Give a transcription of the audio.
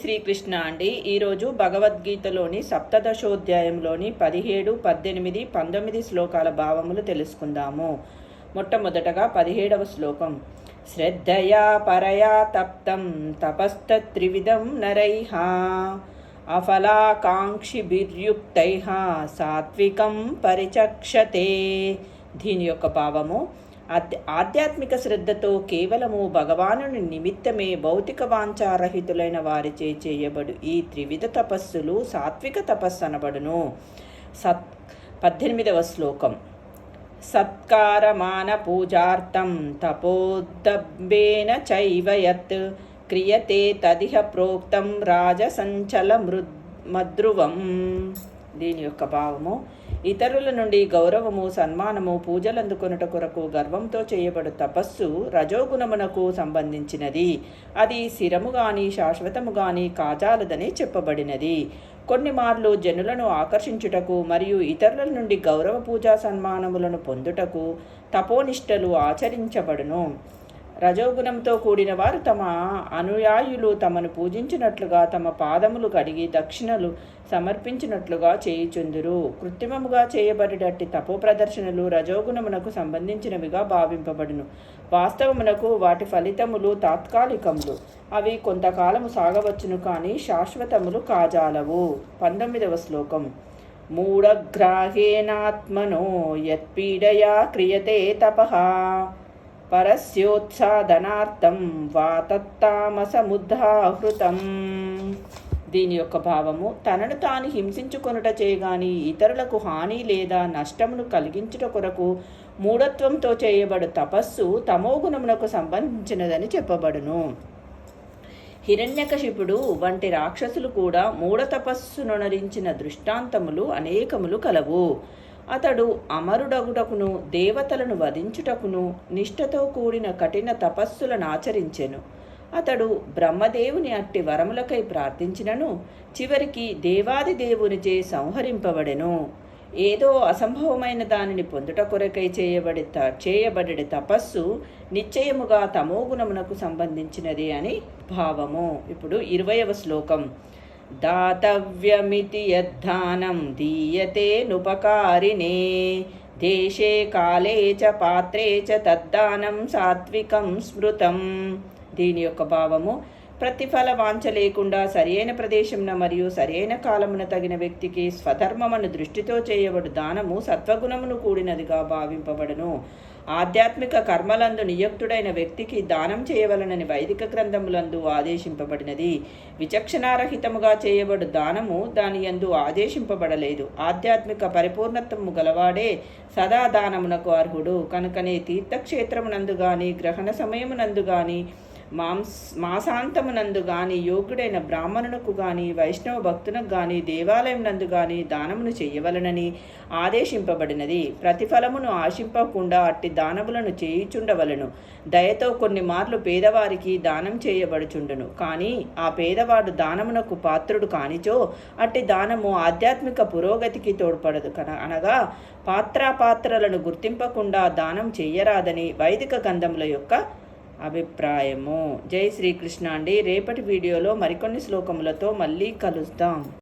శ్రీకృష్ణ అండి. ఈరోజు భగవద్గీతలోని సప్తదశోధ్యాయంలోని పదిహేడు పద్దెనిమిది పంతొమ్మిది శ్లోకాల భావములు తెలుసుకుందాము. మొట్టమొదటగా పదిహేడవ శ్లోకం. శ్రద్ధయా పరయా తప్తం తపస్తత్రివిధం నరైహ అఫలాకాంక్షిభిర్యుక్తై సాత్వికం పరిచక్షతే. దీని యొక్క భావము ఆధ్యాత్మిక శ్రద్ధతో కేవలము భగవానుని నిమిత్తమే భౌతిక వాంఛారహితులైన వారిచే చేయబడు ఈ త్రివిధ తపస్సులు సాత్విక తపస్సు అనబడును. సత్ పద్దెనిమిదవ శ్లోకం. సత్కారమాన పూజార్థం తపోద్దబ్బేన చైవయత్ క్రియతే తదిహ ప్రోక్తం రాజసంచల మృద్ మద్రువం. దీని యొక్క భావము ఇతరుల నుండి గౌరవము సన్మానము పూజలందుకొనుట కొరకు గర్వంతో చేయబడు తపస్సు రజోగుణమునకు సంబంధించినది. అది స్థిరము గాని శాశ్వతము గాని కాజాలదని చెప్పబడినది. కొన్ని మార్లు జనులను ఆకర్షించుటకు మరియు ఇతరుల నుండి గౌరవ పూజా సన్మానములను పొందుటకు తపోనిష్టలు ఆచరించబడును. రజోగుణంతో కూడిన వారు తమ అనుయాయులు తమను పూజించినట్లుగా తమ పాదములు కడిగి దక్షిణలు సమర్పించినట్లుగా చేయుచుందురు. కృత్రిమముగా చేయబడినట్టి తపో ప్రదర్శనలు రజోగుణమునకు సంబంధించినవిగా భావింపబడును. వాస్తవమునకు వాటి ఫలితములు తాత్కాలికములు. అవి కొంతకాలము సాగవచ్చును కానీ శాశ్వతములు కాజాలవు. పంతొమ్మిదవ శ్లోకం. మూఢగ్రాహేణాత్మనో యత్పీడయా క్రియతే తపః. పరస్యోత్సాధనార్థం వా తత్తామసముద్ధాహృతం దీని యొక్క భావము తనను తాను హింసించుకొనుట చేయగాని ఇతరులకు హాని లేదా నష్టమును కలిగించుట కొరకు మూఢత్వంతో చేయబడు తపస్సు తమోగుణమునకు సంబంధించినదని చెప్పబడును. హిరణ్యకశిపుడు వంటి రాక్షసులు కూడా మూఢ తపస్సునొనరించిన దృష్టాంతములు అనేకములు కలవు. అతడు అమరుడగుటకును దేవతలను వధించుటకును నిష్ఠతో కూడిన కఠిన తపస్సులను ఆచరించెను. అతడు బ్రహ్మదేవుని అట్టి వరములకై ప్రార్థించినను చివరికి దేవాది దేవునిచే సంహరింపబడెను. ఏదో అసంభవమైన దానిని పొందుట కొరకై చేయబడి త చేయబడి తపస్సు నిశ్చయముగా తమోగుణమునకు సంబంధించినది అని భావము. ఇప్పుడు ఇరవయవ శ్లోకం. దాతవ్యమితి యద్ధానం దీయతే నుపకారిణే. దేశే కాలే చ పాత్రే చ తద్దానం సాత్వికం స్మృతం. దీని యొక్క భావము ప్రతిఫల వాంఛ లేకుండా సరియైన ప్రదేశమున మరియు సరియైన కాలమున తగిన వ్యక్తికి స్వధర్మమును దృష్టితో చేయబడు దానము సత్వగుణమును కూడినదిగా భావింపబడును. ఆధ్యాత్మిక కర్మలందు నియుక్తుడైన వ్యక్తికి దానం చేయవలనని వైదిక గ్రంథములందు ఆదేశింపబడినది. విచక్షణారహితముగా చేయబడు దానము దాని యందు ఆదేశింపబడలేదు. ఆధ్యాత్మిక పరిపూర్ణత్వము గలవాడే సదా దానమునకు అర్హుడు. కనుకనే తీర్థక్షేత్రమునందు గాని గ్రహణ సమయమునందు గాని మాంస్ మాసాంతమునందు గాని యోగ్యుడైన బ్రాహ్మణునకు గాని వైష్ణవ భక్తునకు గాని దేవాలయం నందు గాని దానమును చేయవలనని ఆదేశింపబడినది. ప్రతిఫలమును ఆశింపకుండా అట్టి దానములను చేయుచుండవలను. దయతో కొన్ని మార్లు పేదవారికి దానం చేయబడుచుండును. కానీ ఆ పేదవాడు దానమునకు పాత్రుడు కానిచో అట్టి దానము ఆధ్యాత్మిక పురోగతికి తోడ్పడదు. కన అనగా పాత్రాపాత్రలను గుర్తింపకుండా దానం చేయరాదని వైదిక గంధముల యొక్క అభిప్రాయము. జై శ్రీకృష్ణ అండి. రేపటి వీడియోలో మరికొన్ని శ్లోకములతో మళ్ళీ కలుద్దాం.